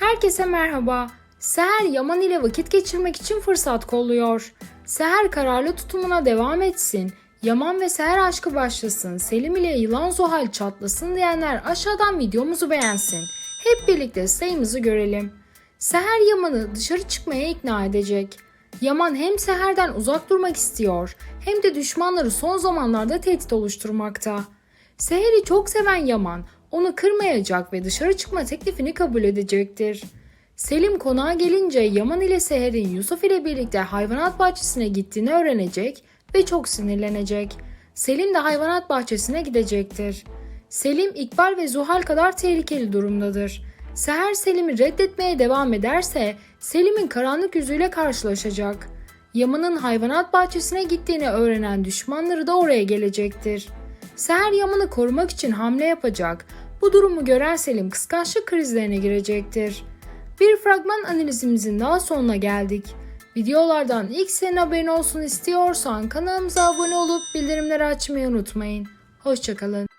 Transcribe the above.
Herkese merhaba. Seher Yaman ile vakit geçirmek için fırsat kolluyor. Seher kararlı tutumuna devam etsin. Yaman ve Seher aşkı başlasın. Selim ile Yılan Zuhal çatlasın diyenler aşağıdan videomuzu beğensin. Hep birlikte sayımızı görelim. Seher Yaman'ı dışarı çıkmaya ikna edecek. Yaman hem Seher'den uzak durmak istiyor hem de düşmanları son zamanlarda tehdit oluşturmakta. Seher'i çok seven Yaman onu kırmayacak ve dışarı çıkma teklifini kabul edecektir. Selim konağa gelince Yaman ile Seher'in Yusuf ile birlikte hayvanat bahçesine gittiğini öğrenecek ve çok sinirlenecek. Selim de hayvanat bahçesine gidecektir. Selim İkbal ve Zuhal kadar tehlikeli durumdadır. Seher Selim'i reddetmeye devam ederse Selim'in karanlık yüzüyle karşılaşacak. Yaman'ın hayvanat bahçesine gittiğini öğrenen düşmanları da oraya gelecektir. Seher Yaman'ı korumak için hamle yapacak. Bu durumu gören Selim kıskançlık krizlerine girecektir. Bir fragman analizimizin daha sonuna geldik. Videolardan ilk senin haberin olsun istiyorsan kanalımıza abone olup bildirimleri açmayı unutmayın. Hoşçakalın.